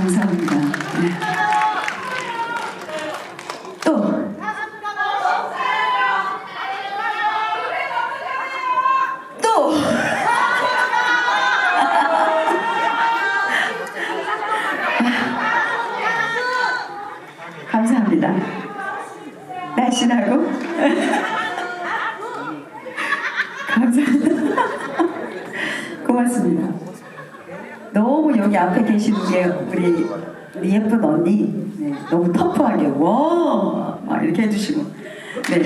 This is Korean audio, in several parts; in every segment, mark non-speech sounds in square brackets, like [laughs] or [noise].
감사 앞에 계시는 게 우리 예쁜 언니 네, 너무 터프하게 와막 이렇게 해주시고 네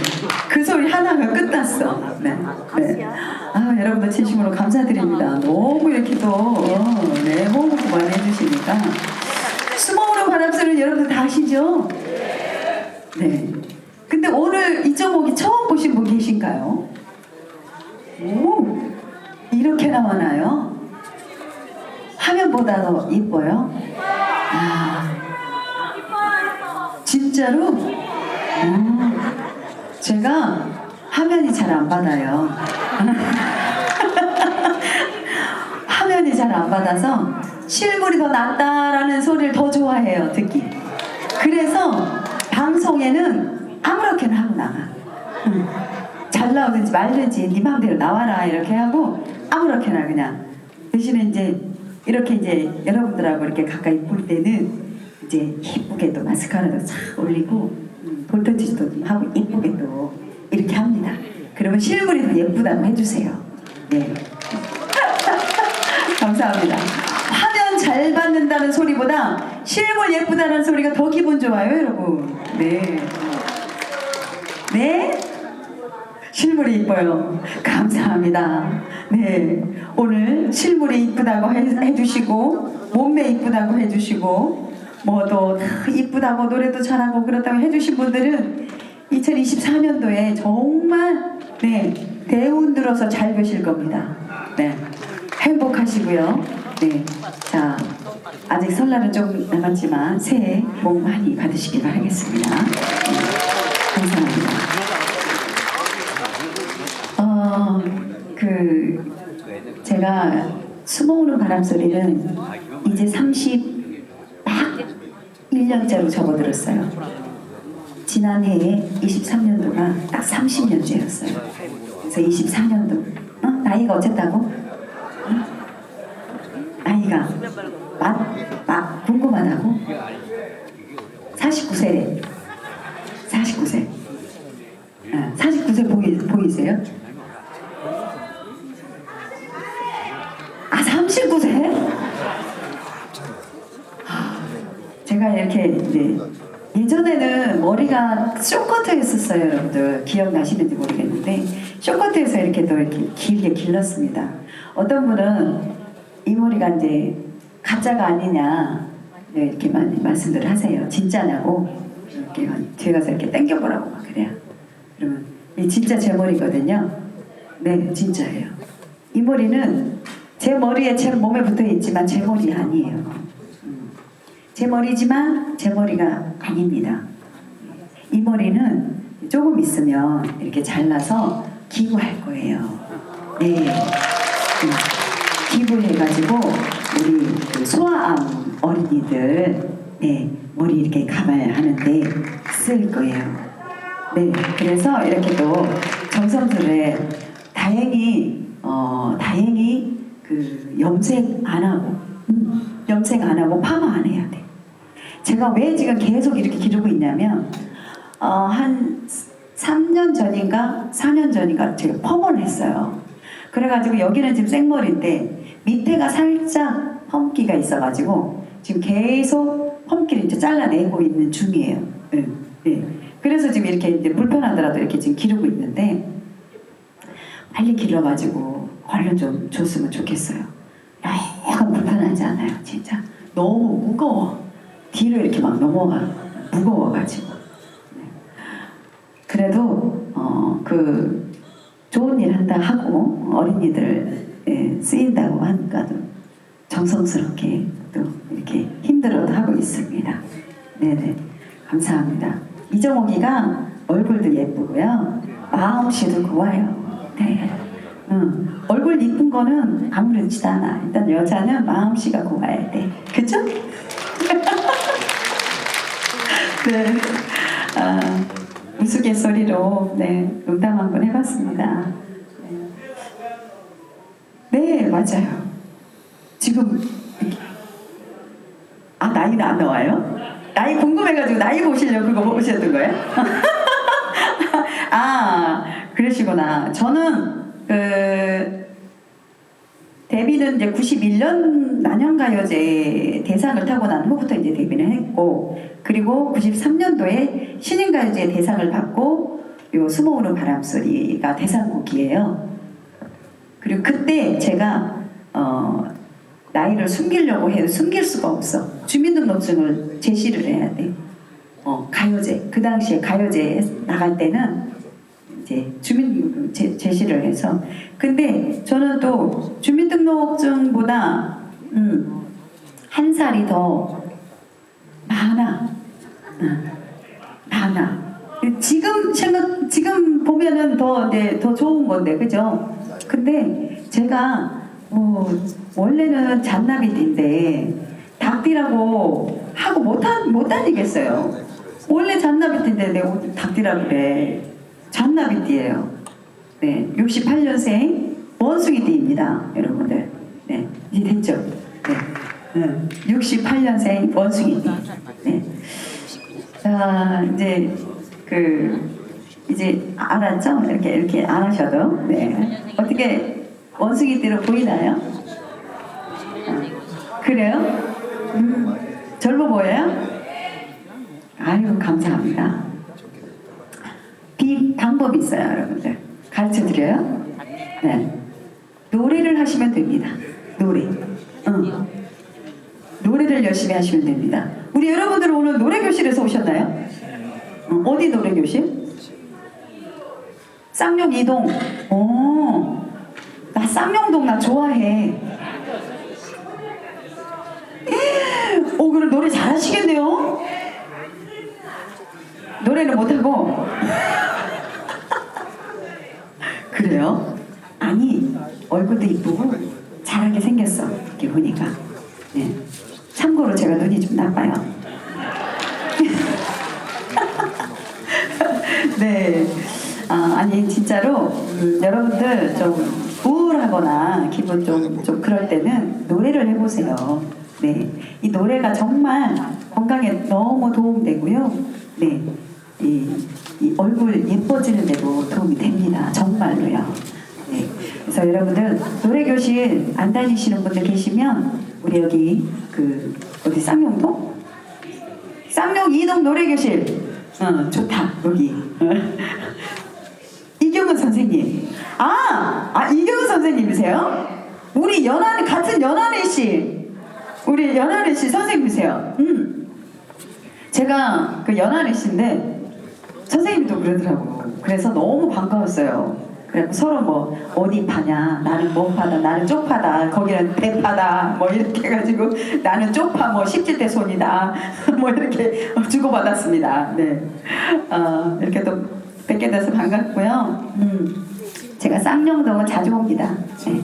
그 소리 하나가 끝났어 네, 네. 아 여러분들 진심으로 감사드립니다 너무 이렇게 또 네 호흡 많이 해주시니까 수목으로 바람소리는 여러분들 다 아시죠? 네 근데 오늘 이 제목이 처음 보신 분 계신가요? 오 이렇게 나와나요? 화면보다 더 이뻐요? 아, 진짜로? 음, 제가 화면이 잘 안 받아요. [laughs] 화면이 잘 안 받아서 실물이 더 낫다라는 소리를 더 좋아해요, 듣기. 그래서 방송에는 아무렇게나 하고 나가. 음, 잘 나오든지 말든지 네 맘대로 나와라 이렇게 하고 아무렇게나 그냥 대신에 이제 이렇게 이제 여러분들하고 이렇게 가까이 볼 때는 이제 이쁘게 또 마스카라도 착 올리고 음, 볼터치도 좀 하고 이쁘게 또 이렇게 합니다. 그러면 실물이 더 예쁘다고 해주세요. 네. [laughs] 감사합니다. 화면 잘 받는다는 소리보다 실물 예쁘다는 소리가 더 기분 좋아요, 여러분. 네. 네? 실물이 이뻐요. 감사합니다. 네. 오늘 실물이 이쁘다고 해, 해주시고, 몸매 이쁘다고 해주시고, 뭐또 이쁘다고 노래도 잘하고 그렇다고 해주신 분들은 2024년도에 정말, 네. 대운 들어서 잘 되실 겁니다. 네. 행복하시고요. 네. 자, 아직 설날은 좀 남았지만 새해 복 많이 받으시길 바라겠습니다. 네. 감사합니다. 어, 그 제가 수모으는 바람 소리는 이제 30 딱 1년째로 접어들었어요. 지난해에 23년도가 딱 30년째였어요. 그래서 24년도 어? 나이가 어쨌다고? 어? 나이가 막, 막 궁금하다고? 49세래. 49세. 49세 보이, 보이세요? 39세? 제가 이렇게 이제 예전에는 머리가 쇼커트였었어요, 여러분들. 기억나시는지 모르겠는데, 쇼커트에서 이렇게 또 이렇게 길게 길렀습니다. 어떤 분은 이 머리가 이제 가짜가 아니냐, 네, 이렇게 많이 말씀들 하세요. 진짜냐고. 이렇게 뒤에 가서 이렇게 땡겨보라고 막 그래요. 그러면 이 진짜 제 머리거든요. 네, 진짜예요. 이 머리는 제 머리에 제 몸에 붙어 있지만 제 머리 아니에요. 음. 제 머리지만 제 머리가 아닙니다. 이 머리는 조금 있으면 이렇게 잘라서 기부할 거예요. 네. 음. 기부해가지고 우리 그 소아암 어린이들 네, 머리 이렇게 감을하는데 쓸 거예요. 네, 그래서 이렇게 또 정성스레 다행히 어 다행히 그 염색 안 하고 음, 염색 안 하고 파마 안 해야 돼. 제가 왜 지금 계속 이렇게 기르고 있냐면 어, 한 3년 전인가 4년 전인가 제가 펌을 했어요. 그래가지고 여기는 지금 생머리인데 밑에가 살짝 펌기가 있어가지고 지금 계속 펌기를 이제 잘라내고 있는 중이에요. 네, 네. 그래서 지금 이렇게 불편하더라도 이렇게 지금 기르고 있는데 빨리 길러가지고 얼른 좀 줬으면 좋겠어요. 약간 불편하지 않아요, 진짜. 너무 무거워. 뒤로 이렇게 막 넘어가. 무거워가지고. 네. 그래도 어, 그 좋은 일 한다 하고 어린이들 예, 쓰인다고 하니까 도 정성스럽게 또 이렇게 힘들어도 하고 있습니다. 네네 감사합니다. 이정옥이가 얼굴도 예쁘고요 마음씨도 고와요. 네. 응. 얼굴 이쁜 거는 아무렇지도 않아. 일단 여자는 마음씨가 고와야 돼. 그죠? [laughs] 네. 아, 우스갯소리로 네, 농담 한번 해봤습니다. 네, 네, 맞아요. 지금 아 나이는 안 나와요? 나이 궁금해가지고 나이 보시려고 그거 보셨던 거예요? [laughs] 아 그러시구나. 저는 그 데뷔는 이제 91년 난영가요제 대상을 타고 난 후부터 이제 데뷔를 했고 그리고 93년도에 신인가요제 대상을 받고 요 숨어오는 바람소리가 대상곡이에요. 그리고 그때 제가 어, 나이를 숨기려고 해도 숨길 수가 없어. 주민등록증을 제시를 해야 돼. 어, 가요제 그 당시에 가요제 나갈 때는 이제 주민등록증 제, 제시를 해서. 근데 저는 또 주민등록증보다 음, 한 살이 더 많아. 응, 많아. 지금 생각 지금 보면은 더 네, 더 좋은 건데 그죠? 근데 제가 뭐 원래는 잔나비띠인데 닭띠라고 하고 못한 못 다니겠어요. 원래 잔나비띠인데 내가 닭띠라 그래 잔나비띠예요 네, 68년생 원숭이띠입니다, 여러분들. 네, 이제 됐죠? 네, 네 68년생 원숭이띠. 네. 자, 이제 그 이제 알았죠? 이렇게 이렇게 안 하셔도 네. 어떻게 원숭이띠로 보이나요? 어, 그래요? 음, 젊어 보여요? 아유 감사합니다. 비 방법이 있어요, 여러분들. 가르쳐 드려요? 네. 노래를 하시면 됩니다. 노래. 응. 노래를 열심히 하시면 됩니다. 우리 여러분들 오늘 노래 교실에서 오셨나요? 어, 어디 노래 교실? 쌍용 이동. 오, 나 쌍용동 나 좋아해. 오, 그럼 노래 잘하시겠네요? 노래는 못하고. 그래요? 아니 얼굴도 이쁘고 잘하게 생겼어. 이렇게 보니까. 네. 참고로 제가 눈이 좀 나빠요. [laughs] 네. 아, 아니 진짜로 음, 여러분들 좀 우울하거나 기분 좀, 좀 그럴 때는 노래를 해보세요. 네, 이 노래가 정말 건강에 너무 도움되고요. 네, 이, 이 얼굴 예뻐지는 데도 도움이 됩니다. 정말로요. 네. 그래서 여러분들 노래 교실 안 다니시는 분들 계시면 우리 여기 그 어디 쌍용동? 쌍용 이동 노래 교실. 어, 좋다 여기. [laughs] 이경은 선생님. 아, 아 이경은 선생님이세요? 우리 연한 같은 연한애 씨. 우리 연한애 씨 선생님이세요. 음. 제가 그 연한애 씨인데 선생님도 그러더라고. 그래서 너무 반가웠어요. 그래 서로 뭐 어디 파냐, 나는 뭐 파다, 나는 쪽파다, 거기는 대파다, 뭐 이렇게 해가지고 나는 쪽파 뭐 17대 손이다, [laughs] 뭐 이렇게 주고받았습니다. 네, 어, 이렇게 또 뵙게 돼서 반갑고요. 음, 제가 쌍용동은 자주 옵니다. 네.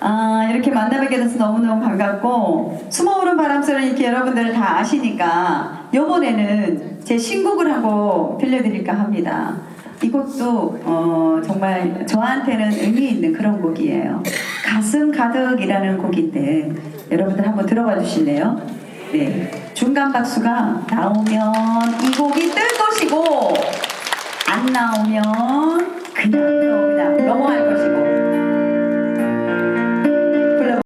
아, 이렇게 만나뵙게 돼서 너무너무 반갑고 숨어오는 바람 소리 이렇게 여러분들 다 아시니까 이번에는 제 신곡을 하고 들려드릴까 합니다. 이곡도 어, 정말 저한테는 의미 있는 그런 곡이에요. 가슴 가득이라는 곡인데 여러분들 한번 들어봐 주실래요? 네. 중간 박수가 나오면 이 곡이 뜰 것이고 안 나오면 그냥 그냥 넘어갈